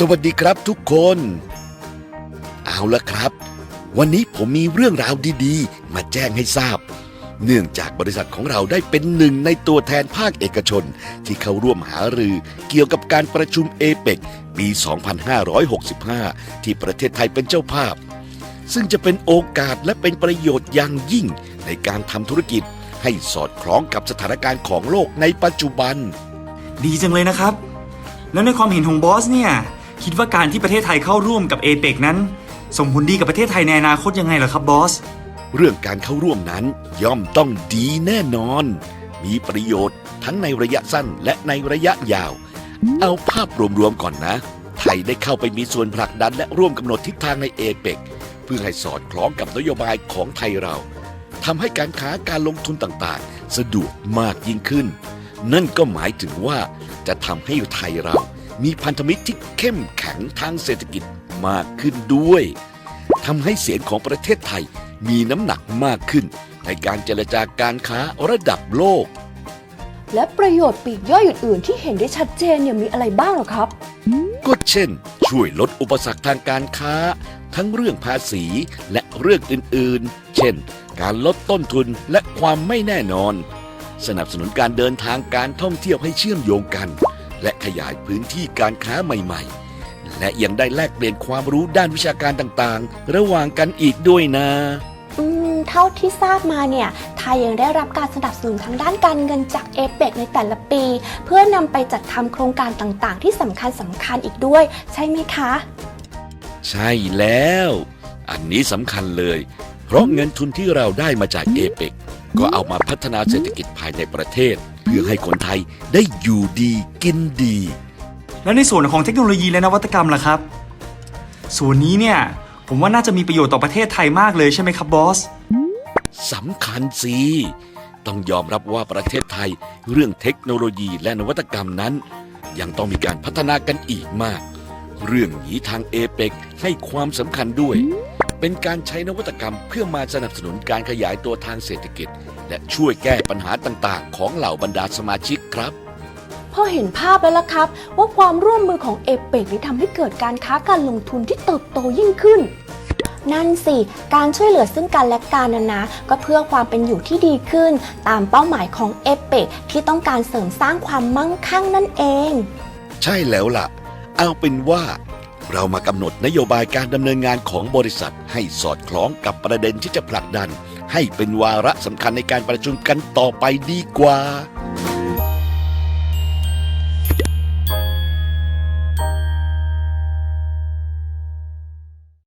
สวัสดีครับทุกคน เอาละครับ วันนี้ผมมีเรื่องราวดีๆ มาแจ้งให้ทราบ เนื่องจากบริษัทของเราได้เป็นหนึ่งในตัวแทนภาคเอกชน ที่เข้าร่วมหารือเกี่ยวกับการประชุมเอเปกปี 2565 ที่ประเทศไทยเป็นเจ้าภาพ ซึ่งจะเป็นโอกาสและเป็นประโยชน์อย่างยิ่งในการทำธุรกิจให้สอดคล้องกับสถานการณ์ของโลกในปัจจุบัน ดีจังเลยนะครับ แล้วในความเห็นของบอสเนี่ย คิดว่าการที่ประเทศไทยเข้าร่วมกับเอเปกนั้น ส่งผลดีกับประเทศไทยในอนาคตยังไงเหรอครับบอส เรื่องการเข้าร่วมนั้นย่อมต้องดีแน่นอน มีประโยชน์ทั้งในระยะสั้นและในระยะยาว เอาภาพรวมๆก่อนนะ ไทยได้เข้าไปมีส่วนผลักดันและร่วมกำหนดทิศทางในเอเปกเพื่อให้สอดคล้องกับนโยบายของไทยเราทำให้การค้าการลงทุนต่างๆ สะดวกมากยิ่งขึ้น นั่นก็หมายถึงว่าจะทำให้ไทยเรา มีพันธมิตรที่เข้มแข็งทางเศรษฐกิจมากขึ้นด้วยทำให้เสียงของประเทศไทยมีน้ำหนักมากขึ้น ในการเจรจาการค้าระดับโลก และประโยชน์ปลีกย่อยอื่นๆ ที่เห็นได้ชัดเจนเนี่ยมีอะไรบ้างเหรอครับ ก็เช่น ช่วยลดอุปสรรคทางการค้า ทั้งเรื่องภาษีและเรื่องอื่นๆ เช่น การลดต้นทุนและความไม่แน่นอน สนับสนุนการเดินทางการท่องเที่ยวให้เชื่อมโยงกัน และขยายพื้นที่การค้าใหม่ๆ และยังได้แลกเปลี่ยนความรู้ด้านวิชาการต่างๆ ระหว่างกันอีกด้วยนะ อืม เท่าที่ทราบมาเนี่ย ไทยยังได้รับการสนับสนุนทางด้านการเงินจากเอเปกในแต่ละปี เพื่อนำไปจัดทำโครงการต่างๆ ที่สำคัญสำคัญอีกด้วย ใช่ไหมคะ ใช่แล้ว อันนี้สำคัญเลย เพราะเงินทุนที่เราได้มาจากเอเปกก็เอามาพัฒนาเศรษฐกิจภายในประเทศ เพื่อให้คนไทยได้อยู่ดีกินดี แล้วในส่วนของเทคโนโลยีและนวัตกรรมล่ะครับ ส่วนนี้เนี่ยผมว่าน่าจะมีประโยชน์ต่อประเทศไทยมากเลยใช่ไหมครับบอสสำคัญสิต้องยอมรับว่าประเทศไทยเรื่องเทคโนโลยีและนวัตกรรมนั้น ยังต้องมีการพัฒนากันอีกมาก เรื่องนี้ทางเอเปกให้ความสำคัญด้วย เป็นการใช้นวัตกรรมเพื่อมาสนับสนุนการขยายตัวทางเศรษฐกิจ และช่วยแก้ปัญหาต่างๆ ของเหล่าบรรดาสมาชิกครับ พอเห็นภาพแล้วล่ะครับ ว่าความร่วมมือของเอเปกนี้ทำให้เกิดการค้าการลงทุนที่เติบโตยิ่งขึ้น นั่นสิ การช่วยเหลือซึ่งกันและกันนะนะก็เพื่อความเป็นอยู่ที่ดีขึ้น ตามเป้าหมายของเอเปกที่ต้องการเสริมสร้างความมั่งคั่งนั่นเอง ใช่แล้วล่ะ เอาเป็นว่า เรามากำหนดนโยบายการดำเนินงานของบริษัท ให้สอดคล้องกับประเด็นที่จะผลักดัน ให้เป็นวาระสำคัญในการประชุมกันต่อไปดีกว่า